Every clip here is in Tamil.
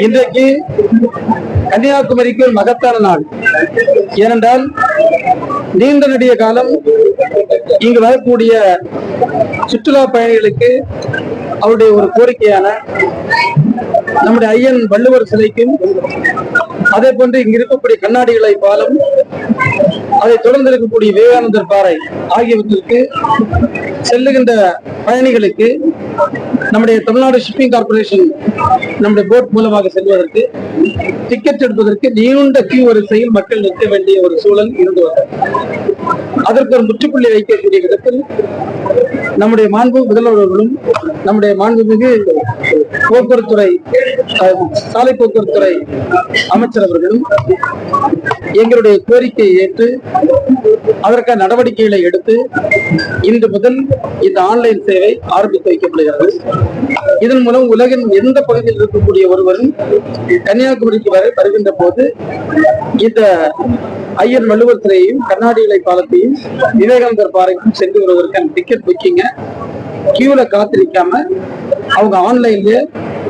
இன்றைக்கு கன்னியாகுமரிக்கு ஒரு மகத்தான நாள். ஏனென்றால் நீண்ட நெடிய காலம் இங்கு வரக்கூடிய சுற்றுலா பயணிகளுக்கு அவருடைய ஒரு கோரிக்கையான நம்முடைய ஐயன் வள்ளுவர் சிலைக்கும் அதே போன்று இங்கு இருக்கக்கூடிய கண்ணாடிகளை பாலம் அதை தொடர்ந்து இருக்கக்கூடிய விவேகானந்தர் பாறை ஆகியவற்றிற்கு செல்லுகின்ற பயணிகளுக்கு நம்முடைய தமிழ்நாடு ஷிப்பிங் கார்பரேஷன் நம்முடைய போட் மூலமாக செல்வதற்கு டிக்கெட் எடுப்பதற்கு நீண்ட கியூ வரிசையில் மக்கள் நிற்க வேண்டிய ஒரு சூழல் இருந்து வந்தது. அதற்கு ஒரு முற்றுப்புள்ளி வைக்கக்கூடிய விதத்தில் நம்முடைய மாண்பு முதல்வர்களும் நம்முடைய மாண்புமிகு போக்குவரத்துறை சாலை போக்குவரத்துறை அமைச்சர் அவர்களும் எங்களுடைய கோரிக்கையை ஏற்று அதற்கான நடவடிக்கைகளை எடுத்து இன்று முதல் இந்த ஆன்லைன் சேவை ஆரம்பித்து வைக்கப்படுகிறது. இதன் மூலம் உலகின் எந்த பகுதியில் இருக்கக்கூடிய ஒருவரும் கன்னியாகுமரிக்கு வரை வருகின்ற போது இந்த ஐயர் வள்ளுவர் சிலையையும் கண்ணாடிகளை பாலத்தையும் விவேகானந்தர் பாறைக்கும் சென்று வருவதற்கான டிக்கெட் புக்கிங்க கியூல காத்திருக்காம அவங்க ஆன்லைன்லயே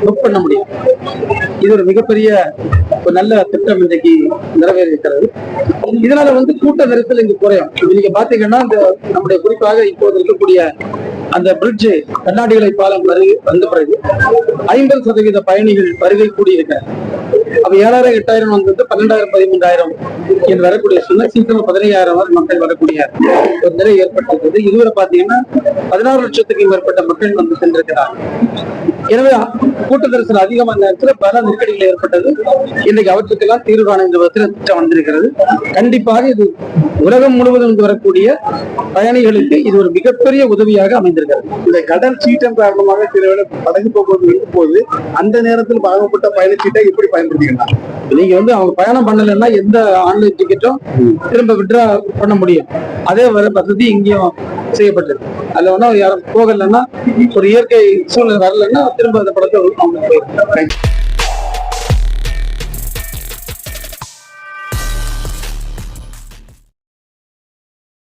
புக் பண்ண முடியும். இது ஒரு மிகப்பெரிய ஒரு நல்ல திட்டம் இன்றைக்கு நிறைவேறியிருக்கிறது. இதனால வந்து கூட்ட நெரிசல் இங்கு குறையும். நீங்க பாத்தீங்கன்னா இந்த நம்முடைய குறிப்பாக இப்போது இருக்கக்கூடிய அந்த பிரிட்ஜ் கண்ணாடிகளை பாலம் வருகை வந்த பிறகு ஐம்பது சதவீத பயணிகள் வருகை கூடியிருக்கிறார் அப்ப ஏழாயிரம் எட்டாயிரம் வந்தது பன்னெண்டாயிரம் பதிமூன்றாயிரம். என்று வரக்கூடிய சொன்ன சீக்கிரம் பதினையாயிரம் வரை மக்கள் வரக்கூடிய ஒரு நிலை ஏற்பட்டிருக்கிறது இதுவரை பாத்தீங்கன்னா பதினாறு லட்சத்துக்கும் மேற்பட்ட மக்கள் வந்து சென்றிருக்கிறார் எனவே கூட்ட நெரிசல் அதிகமான நேரத்தில் பல நெருக்கடிகள் ஏற்பட்டது. இன்னைக்கு அவற்றுக்கெல்லாம் தீர்வு காண இந்த விதத்தில் திட்டம் வந்திருக்கிறது கண்டிப்பாக இது உலகம் முழுவதும் வரக்கூடிய பயணிகளுக்கு இது ஒரு மிகப்பெரிய உதவியாக அமைந்திருக்கிறது. இந்த கடல் சீற்றம் காரணமாக சில படகு போக்குவரத்து இருக்கும் போது அந்த நேரத்தில் வழங்கப்பட்ட பயணச்சீட்டை எப்படி பயன்படுத்திக்கலாம் நீங்க வந்து அவங்க பயணம் பண்ணலைன்னா எந்த ஆன்லைன் டிக்கெட்டும் திரும்ப விட்ரா பண்ண முடியும். அதே வர வசதி இங்கேயும் செய்யப்பட்டது. அதுல ஒன்றும் யாரும் போகலைன்னா ஒரு இயற்கை சூழ்நிலை வரலன்னா திரும்ப அந்த படத்தை அவங்க போயிருக்காங்க